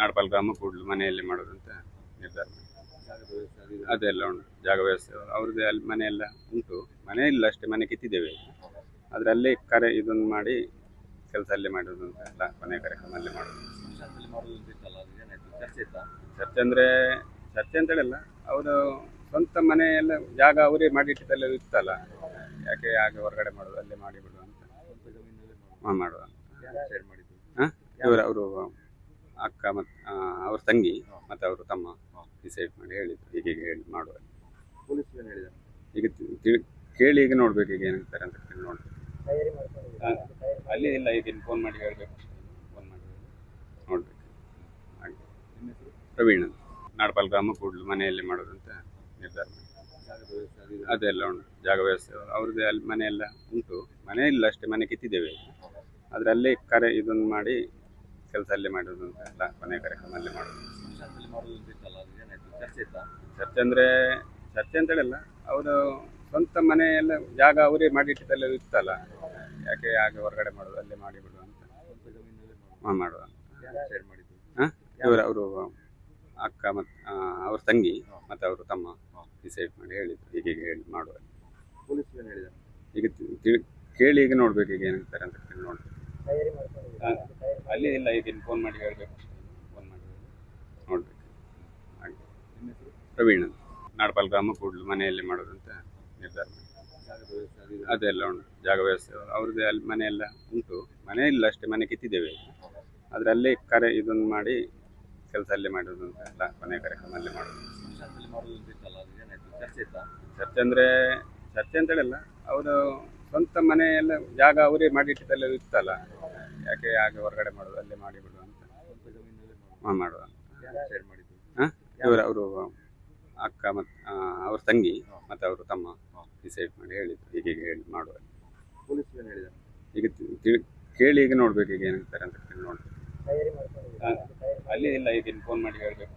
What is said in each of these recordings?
ನಾಡಪಾಲ್ ಗ್ರಾಮ ಕೂಡ್ಲು ಮನೆಯಲ್ಲಿ ಮಾಡೋದು ಅಂತ ನಿರ್ಧಾರ. ಅದೆಲ್ಲ ಉಂಟು, ಜಾಗ ವ್ಯವಸ್ಥೆ. ಅವ್ರದ್ದು ಅಲ್ಲಿ ಮನೆಯೆಲ್ಲ ಉಂಟು. ಮನೆ ಇಲ್ಲ ಅಷ್ಟೇ, ಮನೆ ಕಿತ್ತಿದ್ದೇವೆ. ಅದರಲ್ಲಿ ಕರೆ ಇದೊಂದು ಮಾಡಿ ಕೆಲಸ ಅಲ್ಲೇ ಮಾಡೋದು ಅಂತ ಎಲ್ಲ ಕೊನೆ ಕಾರ್ಯಕ್ರಮ ಅಲ್ಲೇ ಮಾಡೋದು. ಚರ್ಚೆ ಅಂದರೆ ಚರ್ಚೆ ಅಂತ ಹೇಳಿಲ್ಲ ಅವರು ಸ್ವಂತ ಮನೆಯೆಲ್ಲ ಜಾಗ ಅವರೇ ಮಾಡಿಟ್ಟಿದ್ದೆಲ್ಲ ಇತ್ತಲ್ಲ, ಯಾಕೆ ಹಾಗೆ ಹೊರಗಡೆ ಮಾಡೋದು, ಅಲ್ಲೇ ಮಾಡಿಬಿಡು ಅಂತ. ಮಾಡುವ. ಹಾಂ, ಇವರು, ಅವರು ಅಕ್ಕ ಮತ್ತು ಅವ್ರ ತಂಗಿ ಮತ್ತು ಅವರು ತಮ್ಮ ಡಿಸೈಡ್ ಮಾಡಿ ಹೇಳಿದ್ರು. ಹೀಗೆ ಹೇಳಿ ಮಾಡುವ. ಈಗ ತಿಳಿ ಕೇಳಿ ಈಗ ನೋಡ್ಬೇಕು ಈಗ ಏನಾಗ್ತಾರೆ ಅಂತ ಕೇಳಿ ನೋಡ್ಬೇಕು. ಅಲ್ಲಿ ಇಲ್ಲ ಈಗ ಫೋನ್ ಮಾಡಿ ಹೇಳಬೇಕು. ಫೋನ್ ಮಾಡಿ ನೋಡ್ಬೇಕು. ಹಾಗೆ. ಪ್ರವೀಣ್ ಅಂತ. ನಾಡಪಾಲ್ ಗ್ರಾಮ ಕೂಡ್ಲು ಮನೆಯಲ್ಲಿ ಮಾಡೋದು ಅಂತ ನಿರ್ಧಾರ ಮಾಡಿ. ಅದೆಲ್ಲ ಉಂಟು. ಜಾಗ ವ್ಯವಸ್ಥೆ. ಅವ್ರದ್ದು ಅಲ್ಲಿ ಮನೆಯೆಲ್ಲ ಉಂಟು. ಮನೆ ಇಲ್ಲ ಅಷ್ಟೇ ಮನೆ ಕಿತ್ತಿದ್ದೇವೆ. ಅದರಲ್ಲಿ ಅಲ್ಲೇ ಕರೆ ಇದೊಂದು ಮಾಡಿ ಕೆಲಸ ಅಲ್ಲೇ ಮಾಡೋದು ಅಂತ ಎಲ್ಲ ಕೊನೆ ಕಾರ್ಯಕ್ರಮ ಅಲ್ಲೇ ಮಾಡೋದು ಚರ್ಚೆ ಅಂದರೆ ಚರ್ಚೆ ಅಂತ ಹೇಳಿಲ್ಲ ಅವರು ಸ್ವಂತ ಮನೆಯೆಲ್ಲ ಜಾಗ ಅವರೇ ಮಾಡಿಟ್ಟಿದ್ದೆಲ್ಲ ಇತ್ತಲ್ಲ ಯಾಕೆ ಹಾಗೆ ಹೊರಗಡೆ ಮಾಡೋದು ಅಲ್ಲೇ ಮಾಡಿಬಿಡು ಅಂತ. ಹಾಂ ಮಾಡುವ ಹಾಂ ಇವರು ಅವರು ಅಕ್ಕ ಮತ್ತು ಅವ್ರ ತಂಗಿ ಮತ್ತು ಅವರು ತಮ್ಮ ಡಿಸೈಡ್ ಮಾಡಿ ಹೇಳಿದ್ರು ಹೀಗೆ ಹೇಳಿ ಮಾಡುವ. ಈಗ ಕೇಳಿ ಈಗ ನೋಡ್ಬೇಕು ಈಗ ಏನಂತಾರೆ ಅಂತ ನೋಡ್ಬೇಕು. ಅಲ್ಲಿ ಇಲ್ಲ ಈಗ ಫೋನ್ ಮಾಡಿ ಹೇಳಬೇಕು. ಫೋನ್ ಮಾಡಿ ನೋಡ್ಬೇಕು. ಹಾಗೆ. ಪ್ರವೀಣ್ ಅಂತ. ನಾಡಪಾಲ್ ಗ್ರಾಮ ಕೂಡ್ಲು ಮನೆಯಲ್ಲಿ ಮಾಡೋದು ಅಂತ ನಿರ್ಧಾರ ಮಾಡಿ. ಅದೆಲ್ಲ ಉಂಟು. ಜಾಗ ವ್ಯವಸ್ಥೆ ಅವ್ರದ್ದು ಅಲ್ಲಿ ಮನೆಯೆಲ್ಲ ಉಂಟು. ಮನೆ ಇಲ್ಲ ಅಷ್ಟೇ ಮನೆ ಕಿತ್ತಿದ್ದೇವೆ. ಆದರೆ ಅಲ್ಲೇ ಕರೆ ಇದೊಂದು ಮಾಡಿ ಕೆಲಸ ಅಲ್ಲೇ ಮಾಡೋದು ಅಂತ ಎಲ್ಲ ಕೊನೆ ಕಾರ್ಯಕ್ರಮ ಅಲ್ಲೇ ಮಾಡೋದು ಚರ್ಚೆ ಅಂದರೆ ಚರ್ಚೆ ಅಂತ ಹೇಳಿಲ್ಲ ಅವರು ಸ್ವಂತ ಮನೆಯೆಲ್ಲ ಜಾಗ ಅವರೇ ಮಾಡಿಟ್ಟಿದ್ದೆಲ್ಲ ಇತ್ತಲ್ಲ? ಯಾಕೆ ಹಾಗೆ ಹೊರಗಡೆ ಮಾಡೋದು, ಅಲ್ಲೇ ಮಾಡಿಬಿಡು ಅಂತ? ಹಾಂ ಮಾಡುವ ಇವರು ಅವರು ಅಕ್ಕ ಮತ್ತು ಅವ್ರ ತಂಗಿ ಮತ್ತು ಅವರು ತಮ್ಮ ಡಿಸೈಡ್ ಮಾಡಿ ಹೇಳಿದ್ರು. ಹೀಗೆ ಹೇಳಿ ಮಾಡುವ. ಈಗ ಕೇಳಿ ಈಗ ನೋಡ್ಬೇಕು ಈಗ ಏನಾಗ್ತಾರೆ ಅಂತ ಕೇಳಿ ನೋಡ್ಬೇಕು. ಅಲ್ಲಿ ಇಲ್ಲ ಈಗ ಫೋನ್ ಮಾಡಿ ಹೇಳಬೇಕು.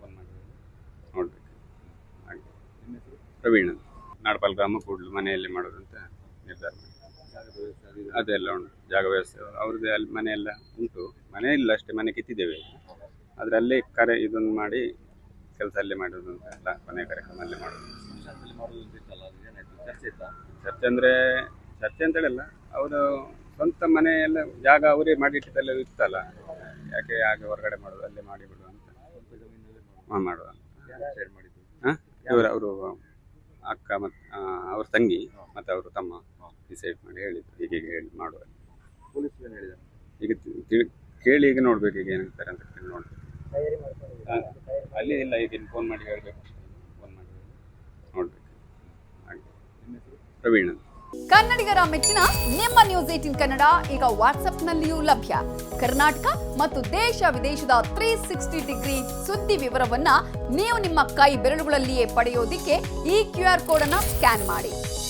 ಫೋನ್ ಮಾಡಿ ನೋಡ್ಬೇಕು. ಪ್ರವೀಣ್ ಅಂತ. ನಾಡಪಾಲ್ ಗ್ರಾಮ ಕೂಡ್ಲು ಮನೆಯಲ್ಲಿ ಮಾಡೋದಂತ ಅಂತ ನಿರ್ಧಾರ ಮಾಡಿ ಅದೆಲ್ಲ ಉಂಟು ಜಾಗ ವ್ಯವಸ್ಥೆ. ಅವ್ರದ್ದು ಅಲ್ಲಿ ಮನೆಯೆಲ್ಲ ಉಂಟು. ಮನೆ ಇಲ್ಲ ಅಷ್ಟೇ ಮನೆ ಕಿತ್ತಿದ್ದೇವೆ. ಆದರೆ ಅಲ್ಲೇ ಕರೆ ಇದೊಂದು ಮಾಡಿ ಕೆಲಸ ಅಲ್ಲೇ ಮಾಡೋದು ಅಂತ ಎಲ್ಲ ಕೊನೆ ಕಾರ್ಯಕ್ರಮ ಅಲ್ಲೇ ಮಾಡೋದು ಚರ್ಚೆ ಅಂದರೆ ಚರ್ಚೆ ಅಂತ ಹೇಳಿಲ್ಲ. ಅವರು ಸ್ವಂತ ಮನೆಯೆಲ್ಲ ಜಾಗ ಅವರೇ ಮಾಡಿಟ್ಟಿದ್ದೆಲ್ಲ ಇತ್ತಲ್ಲ. ಯಾಕೆ ಹಾಗೆ ಹೊರಗಡೆ ಮಾಡೋದು ಅಲ್ಲೇ ಮಾಡಿಬಿಡು ಅಂತ. ಹಾಂ ಮಾಡುವ ಹಾಂ ಇವರು ಅವರು ಅಕ್ಕ ಮತ್ತು ಅವ್ರ ತಂಗಿ ಮತ್ತು ಅವರು ತಮ್ಮ. ಡಿಸೈಡ್ ಮಾಡಿ ಹೇಳಿದ್ರು. ಹೀಗೆ ಹೇಳಿ ಮಾಡುವ. ಈಗ ತಿಳಿ ಕೇಳಿ ಈಗ ನೋಡ್ಬೇಕು ಈಗ ಏನಂತಾರೆ ಅಂತ ಕೇಳಿ ನೋಡ್ಬೇಕು. ಅಲ್ಲಿ ಇಲ್ಲ ಈಗ ಫೋನ್ ಮಾಡಿ ಹೇಳಬೇಕು. ಫೋನ್ ಮಾಡಿ ನೋಡ್ಬೇಕು. ಹಾಗೆ. ಪ್ರವೀಣ್ ಅಂತ. ಕನ್ನಡಿಗರ ಮೆಚ್ಚಿನ ನಿಮ್ಮ ನ್ಯೂಸ್ ಏಟಿನ್ ಕನ್ನಡ ಈಗ ವಾಟ್ಸ್ಆಪ್ನಲ್ಲಿಯೂ ಲಭ್ಯ. ಕರ್ನಾಟಕ ಮತ್ತು ದೇಶ ವಿದೇಶದ ತ್ರೀ ಸಿಕ್ಸ್ಟಿ ಡಿಗ್ರಿ ಸುದ್ದಿ ವಿವರವನ್ನ ನೀವು ನಿಮ್ಮ ಕೈ ಬೆರಳುಗಳಲ್ಲಿಯೇ ಪಡೆಯೋದಿಕ್ಕೆ ಈ ಕ್ಯೂ ಆರ್ ಕೋಡ್ ಅನ್ನ ಸ್ಕ್ಯಾನ್ ಮಾಡಿ.